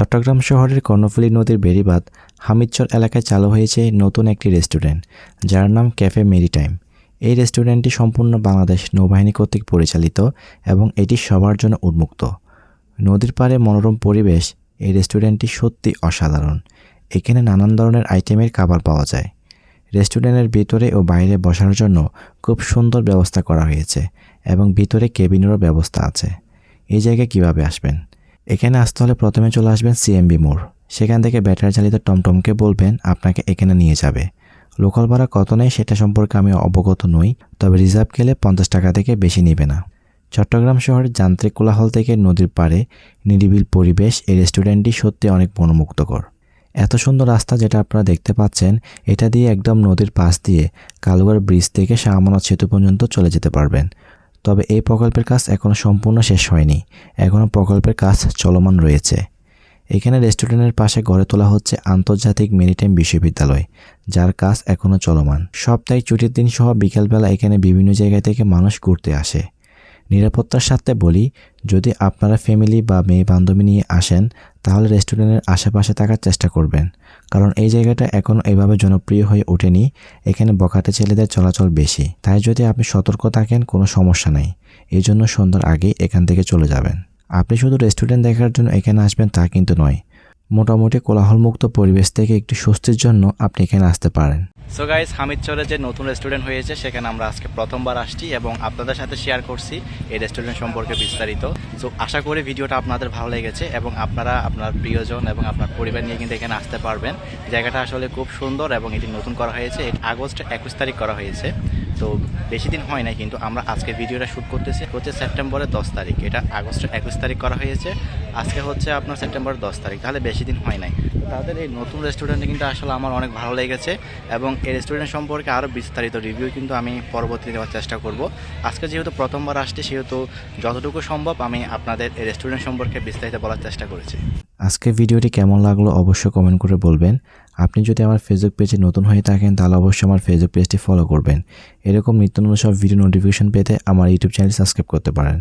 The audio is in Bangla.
চট্টগ্রাম শহরের কর্ণফুলী নদীর বেড়িবাঁধ হামিদচর এলাকায় চালু হয়েছে নতুন একটি রেস্টুরেন্ট, যার নাম ক্যাফে মেরিটাইম। এই রেস্টুরেন্টটি সম্পূর্ণ বাংলাদেশ নৌবাহিনী কর্তৃক পরিচালিত এবং এটি সবার জন্য উন্মুক্ত। নদীর পাড়ে মনোরম পরিবেশ, এই রেস্টুরেন্টটি সত্যি অসাধারণ। এখানে নানান ধরনের আইটেমের খাবার পাওয়া যায়। রেস্টুরেন্টের ভিতরে ও বাইরে বসার জন্য খুব সুন্দর ব্যবস্থা করা হয়েছে এবং ভিতরে কেবিনেরও ব্যবস্থা আছে। এই জায়গায় কীভাবে আসবেন? এখানে আসতে হলে প্রথমে চলে আসবেন সিএমবি মোড়। সেখান থেকে ব্যাটারি চালিত টমটমকে বলবেন, আপনাকে এখানে নিয়ে যাবে। লোকাল ভাড়া কত নেয় সেটা সম্পর্কে আমি অবগত নই, তবে রিজার্ভ গেলে পঞ্চাশ টাকা থেকে বেশি নেবে না। চট্টগ্রাম শহরের যান্ত্রিক কোলাহল থেকে নদীর পাড়ে নিরিবিল পরিবেশ এই রেস্টুরেন্টটি সত্যি অনেক মনোমুগ্ধকর। এত সুন্দর রাস্তা যেটা আপনারা দেখতে পাচ্ছেন, এটা দিয়ে একদম নদীর পাশ দিয়ে কালুয়ার ব্রিজ থেকে শাহমানত সেতু পর্যন্ত চলে যেতে পারবেন। তবে এই প্রকল্পের কাজ এখনও সম্পূর্ণ শেষ হয়নি। এখনও প্রকল্পের কাজ চলমান রয়েছে। এখানে রেস্টুরেন্টের পাশে গড়ে তোলা হচ্ছে আন্তর্জাতিক মেরিটাইম বিশ্ববিদ্যালয়, যার কাজ এখনও চলমান। সপ্তাহে ছুটির দিন সহ বিকেলবেলা এখানে বিভিন্ন জায়গা থেকে মানুষ ঘুরতে আসে। নিরাপত্তার সাথে বলি, যদি আপনারা ফ্যামিলি বা মেয়ে বান্ধবী নিয়ে আসেন, তাহলে রেস্টুরেন্টের আশেপাশে থাকার চেষ্টা করবেন। কারণ এই জায়গাটা এখনও এভাবে জনপ্রিয় হয়ে ওঠেনি। এখানে বখাটে ছেলেদের চলাচল বেশি। তাই যদি আপনি সতর্ক থাকেন, কোনো সমস্যা নেই। এই জন্য সন্ধ্যার আগেই এখান থেকে চলে যাবেন। আপনি শুধু রেস্টুরেন্ট দেখার জন্য এখানে আসবেন তা কিন্তু নয়। মোটামুটি কোলাহলমুক্ত পরিবেশ থেকে একটু স্বস্তির জন্য আপনি এখানে আসতে পারেন। সো গাইস হামিদচরে যে নতুন রেস্টুরেন্ট হয়েছে, সেখানে আমরা আজকে প্রথমবার আসছি এবং আপনাদের সাথে শেয়ার করছি এই রেস্টুরেন্ট সম্পর্কে বিস্তারিত। সো আশা করি ভিডিওটা আপনাদের ভালো লেগেছে এবং আপনারা আপনার প্রিয়জন এবং আপনার পরিবার নিয়ে কিন্তু এখানে আসতে পারবেন। জায়গাটা আসলে খুব সুন্দর এবং এটি নতুন করা হয়েছে। এটি আগস্ট একুশ তারিখ করা হয়েছে। তো বেশি দিন হয় নাই, কিন্তু আমরা আজকে ভিডিওটা শ্যুট করতেছি। হচ্ছে সেপ্টেম্বরের দশ তারিখ, এটা আগস্টের একুশ তারিখ করা হয়েছে। আজকে হচ্ছে আপনার সেপ্টেম্বরের দশ তারিখ, তাহলে বেশি দিন হয় নাই। তাদের এই নতুন রেস্টুরেন্টে কিন্তু আসলে আমার অনেক ভালো লেগেছে, এবং এই রেস্টুরেন্ট সম্পর্কে আরও বিস্তারিত রিভিউ কিন্তু আমি পরবর্তীতে দেওয়ার চেষ্টা করব। আজকে যেহেতু প্রথমবার আসছি, সেহেতু যতটুকু সম্ভব আমি আপনাদের এই রেস্টুরেন্ট সম্পর্কে বিস্তারিত বলার চেষ্টা করেছি। আজকে ভিডিওটি কেমন লাগল অবশ্যই কমেন্ট করে বলবেন। আপনি যদি আমার ফেসবুক পেজে নতুন হয়ে থাকেন, তাহলে অবশ্যই আমার ফেসবুক পেজটি ফলো করবেন। এরকম নিত্য নতুন সব ভিডিও নোটিফিকেশন পেতে আমার ইউটিউব চ্যানেল সাবস্ক্রাইব করতে পারেন।